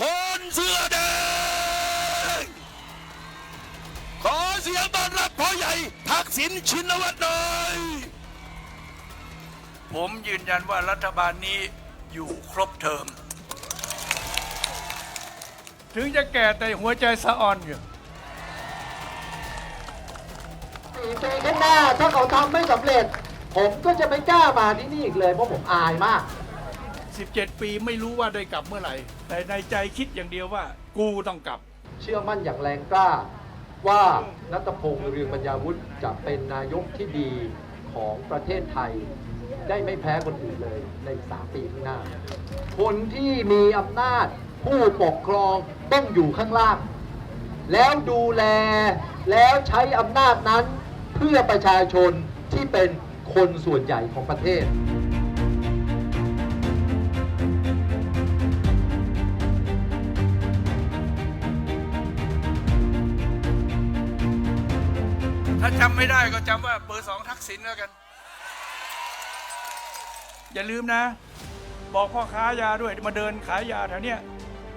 คนเสื้อแดง ขอเสียงต้อนรับพ่อใหญ่ทักษิณชินวัตรหน่อยผมยืนยันว่ารัฐบาลนี้อยู่ครบเทอม ถึงจะแก่แต่หัวใจสะอ่อนอยู่สี่ปีข้างหน้าถ้าเขาทำไม่สำเร็จ ผมก็จะไม่กล้ามาที่นี่อีกเลยเพราะผมอายมาก 17 ปีไม่รู้ว่าได้กลับเมื่อไหร่ แต่ในใจคิดอย่างเดียวว่า กูต้องกลับ เชื่อมั่นอย่างแรงกล้าว่านัตพงษ์เรืองปัญญาวุฒิจะเป็นนายกที่ดีของประเทศไทย ได้ไม่แพ้คนอื่นเลยในสามปีข้างหน้า คนที่มีอำนาจผู้ปกครองต้องอยู่ข้างล่าง แล้วดูแลแล้วใช้อำนาจนั้นเพื่อประชาชนที่เป็นคนส่วนใหญ่ของประเทศ ถ้าจำไม่ได้ก็จำว่าเบอร์สองทักษิณแล้วกัน อย่าลืมนะ บอกพ่อค้ายาด้วยมาเดินขายยาแถวเนี้ย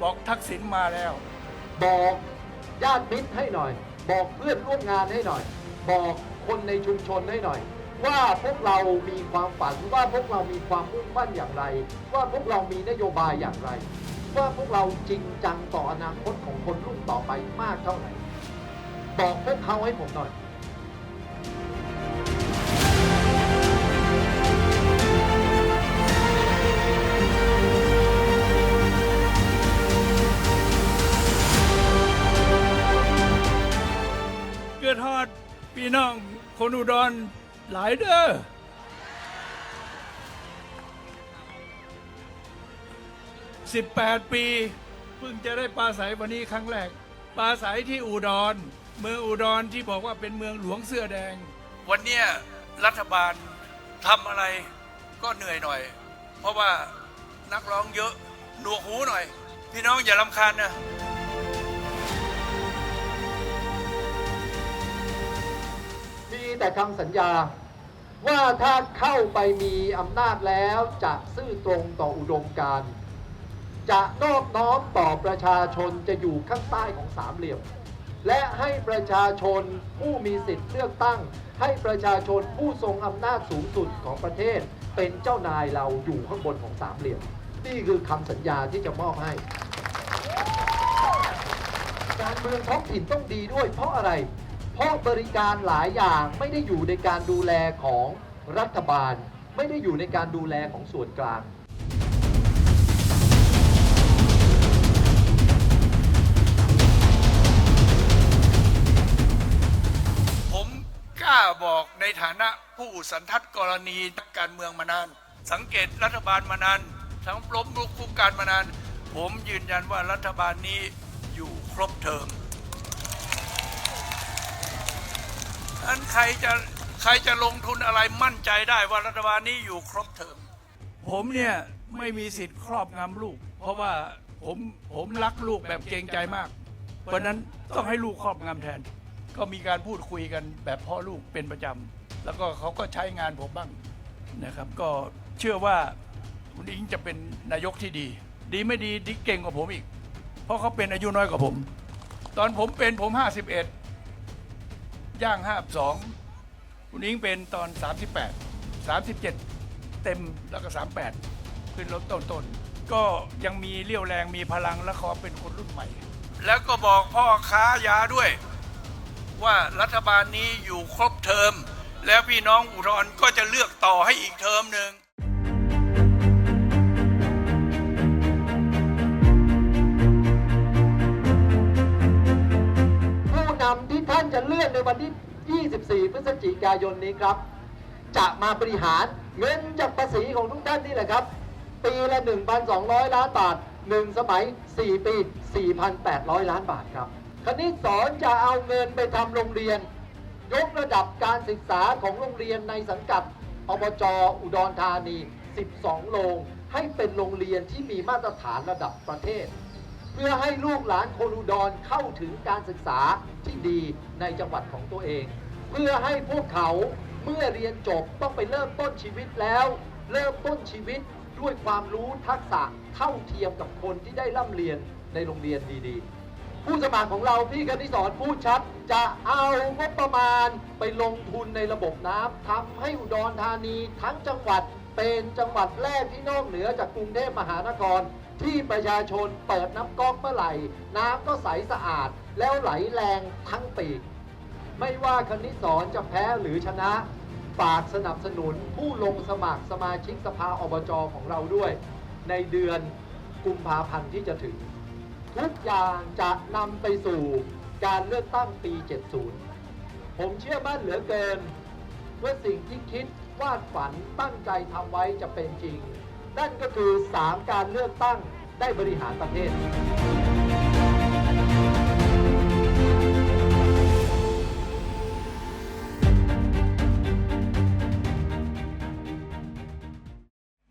บอกทักษิณมาแล้ว บอกญาติมิตรให้หน่อย บอกเพื่อนร่วมงานให้หน่อย บอกคนในชุมชนให้หน่อย ว่าพวกเรามีความฝันว่าพวกเรามีความมุ่งมั่นอย่างไร ว่าพวกเรามีนโยบายอย่างไร ว่าพวกเราจริงจังต่ออนาคตของคนรุ่นต่อไปมากเท่าไหร่บอกพวกเขาให้ผมหน่อย เกิดฮอดพี่น้องคนอุดรหลายเด้อสิบแปดปี เพิ่งจะได้ปลาใสวันนี้ครั้งแรกปลาใสที่อุดร เมืองอุดรที่บอกว่าเป็นเมืองหลวงเสื้อแดง วันเนี้ยรัฐบาลทำอะไรก็เหนื่อยหน่อย เพราะว่านักร้องเยอะหนวกหูหน่อย พี่น้องอย่าลำคาญนะ แต่คำสัญญา ว่าถ้าเข้าไปมีอำนาจแล้วจะซื่อตรงต่ออุดมการณ์จะนอบน้อมต่อประชาชนจะอยู่ข้างใต้ของสามเหลี่ยม และให้ประชาชนผู้มีสิทธิ์เลือกตั้ง ให้ประชาชนผู้ทรงอำนาจสูงสุดของประเทศ เป็นเจ้านายเราอยู่ข้างบนของสามเหลี่ยม นี่คือคำสัญญาที่จะมอบให้ การเมืองท้องถิ่นต้องดีด้วยเพราะอะไร เพราะบริการหลายอย่างไม่ได้อยู่ในการดูแลของรัฐบาล ไม่ได้อยู่ในการดูแลของส่วนกลางผมกล้าบอกในฐานะผู้สันทัดกรณีกการเมืองมานาน สังเกตรัฐบาลมานานทั้งล้มลุกคุกการมานาน ผมยืนยันว่ารัฐบาลนี้อยู่ครบเทอม อันใครจะใครจะลงทุนอะไรมั่นใจได้ว่ารัฐบาลนี้อยู่ครบเทอมผมเนี่ยไม่มีสิทธิ์ครอบงำลูก เพราะว่าผมผมรักลูกแบบเกรงใจมาก เพราะฉะนั้นต้องให้ลูกครอบงำแทน ก็มีการพูดคุยกันแบบพ่อลูกเป็นประจำแล้วก็เขาก็ใช้งานผมบ้างนะครับ ก็เชื่อว่าคุณอิงจะเป็นนายกที่ดี ดีไม่ดีดีเก่งกว่าผมอีก เพราะเขาเป็นอายุน้อยกว่าผม ตอนผมเป็นผม 51 ย่าง 52 คุณอิงเป็นตอน 38 37 เต็มแล้วก็ 38 ขึ้นรถต้นๆก็ยังมีเรี่ยวแรงมีพลังและขอเป็นคนรุ่นใหม่ แล้วก็บอกพ่อค้ายาด้วย ว่ารัฐบาลนี้อยู่ครบเทอม แล้วพี่น้องอุดรก็จะเลือกต่อให้อีกเทอมหนึ่ง ที่ 24 พฤศจิกายนนี้ครับ จะมาบริหารเงินจากภาษีของทุกท่านนี่แหละครับ ปีละ 1,200 ล้านบาท 1 สมัย 4 ปี 4,800 ล้านบาทครับ คณิตสอนจะเอาเงินไปทำโรงเรียน ยกระดับการศึกษาของโรงเรียนในสังกัดอบจอุดรธานี 12 โรง ให้เป็นโรงเรียนที่มีมาตรฐานระดับประเทศ พื่อให้ลูกหลานคนอุดรเข้าถึงการศึกษาที่ดีในจังหวัดของตัวเอง เพื่อให้พวกเขาเมื่อเรียนจบต้องไปเริ่มต้นชีวิตแล้ว เริ่มต้นชีวิตด้วยความรู้ทักษะเท่าเทียมกับคนที่ได้ร่ำเรียนในโรงเรียนดีๆ ผู้สมัครของเราพี่คณิสอนพูดชัด จะเอางบประมาณไปลงทุนในระบบน้ำทำให้อุดรธานีทั้งจังหวัด เป็นจังหวัดแรกที่นอกเหนือจากกรุงเทพมหานคร ที่ประชาชนเปิดน้ำก๊อกเมื่อไหร่ น้ำก็ใสสะอาด แล้วไหลแรงทั้งปีไม่ว่าคณิสอนจะแพ้หรือชนะ ฝากสนับสนุนผู้ลงสมัครสมาชิกสภาอบจของเราด้วย ในเดือนกุมภาพันธ์ที่จะถึง ทุกอย่างจะนำไปสู่การเลือกตั้งปี 70 ผมเชื่อมั่นเหลือเกินว่าสิ่งที่คิด วาดฝันตั้งใจทำไว้จะเป็นจริง นั่นก็คือ 3 การเลือกตั้งได้บริหารประเทศ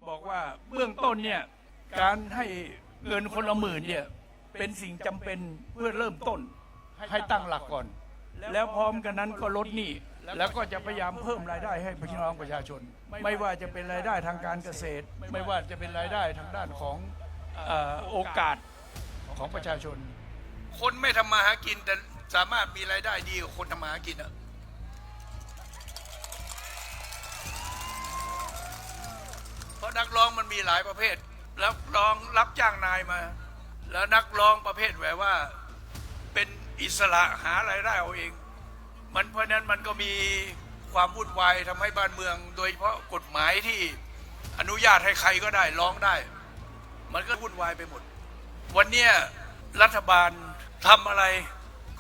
บอกว่าเบื้องต้นเนี่ยการให้เงินคนละหมื่นเนี่ยเป็นสิ่งจำเป็นเพื่อเริ่มต้นให้ตั้งหลักก่อน แล้วพร้อมกันนั้นก็ลดหนี้ แล้วก็จะพยายามเพิ่มรายได้ให้พี่น้องประชาชน ไม่ว่าจะเป็นรายได้ทางการเกษตร ไม่ว่าจะเป็นรายได้ทางด้านของโอกาสของประชาชน คนไม่ทำมาหากินแต่สามารถมีรายได้ดีกว่าคนทำมาหากินอะเพราะนักร้องมันมีหลายประเภทนักร้องรับจ้างนายมา แล้วนักร้องประเภทแบบว่า เป็นอิสระหารายได้เอาเอง มันเพราะนั้นมันก็มีความวุ่นวายทำให้บ้านเมือง โดยเฉพาะกฎหมายที่อนุญาตให้ใครก็ได้ร้องได้ มันก็วุ่นวายไปหมด วันนี้รัฐบาลทำอะไร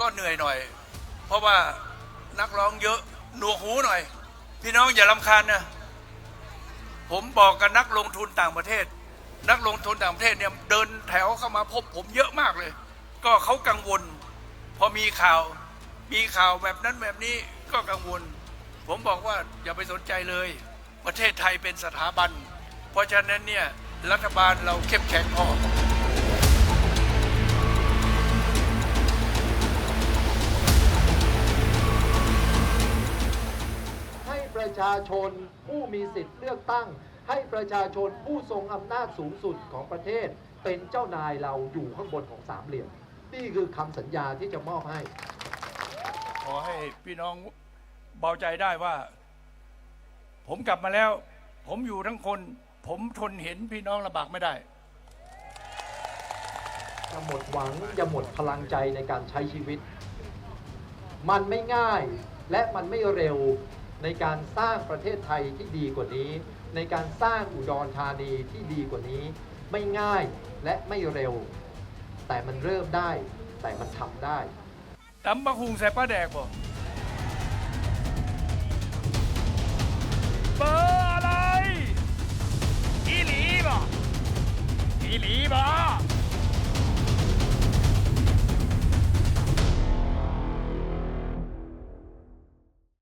ก็เหนื่อยหน่อย เพราะว่านักร้องเยอะหนวกหูหน่อย พี่น้องอย่าลำคาญนะผมบอกกับนักลงทุนต่างประเทศ นักลงทุนต่างประเทศเนี่ยเดินแถวเข้ามาพบผมเยอะมากเลย ก็เขากังวล พอมีข่าว มีข่าวแบบนั้นแบบนี้ก็กังวล ผมบอกว่าอย่าไปสนใจเลย ประเทศไทยเป็นสถาบัน เพราะฉะนั้นเนี่ยรัฐบาลเราเข้มแข็งพอให้ประชาชนผู้มีสิทธิ์เลือกตั้ง ให้ประชาชนผู้ทรงอำนาจสูงสุดของประเทศ เป็นเจ้านายเราอยู่ข้างบนของสามเหลี่ยมนี่คือคำสัญญาที่จะมอบให้ ให้พี่น้องเบาใจได้ว่า ผมกลับมาแล้ว ผมอยู่ทั้งคน ผมทนเห็นพี่น้องลำบากไม่ได้จะหมดหวังจะหมดพลังใจในการใช้ชีวิต มันไม่ง่ายและมันไม่เร็วในการสร้างประเทศไทยที่ดีกว่านี้ ในการสร้างอุดรธานีที่ดีกว่านี้ ไม่ง่ายและไม่เร็ว แต่มันเริ่มได้ แต่มันทำได้ ตำบักหุงใส่ป้าแดกบ่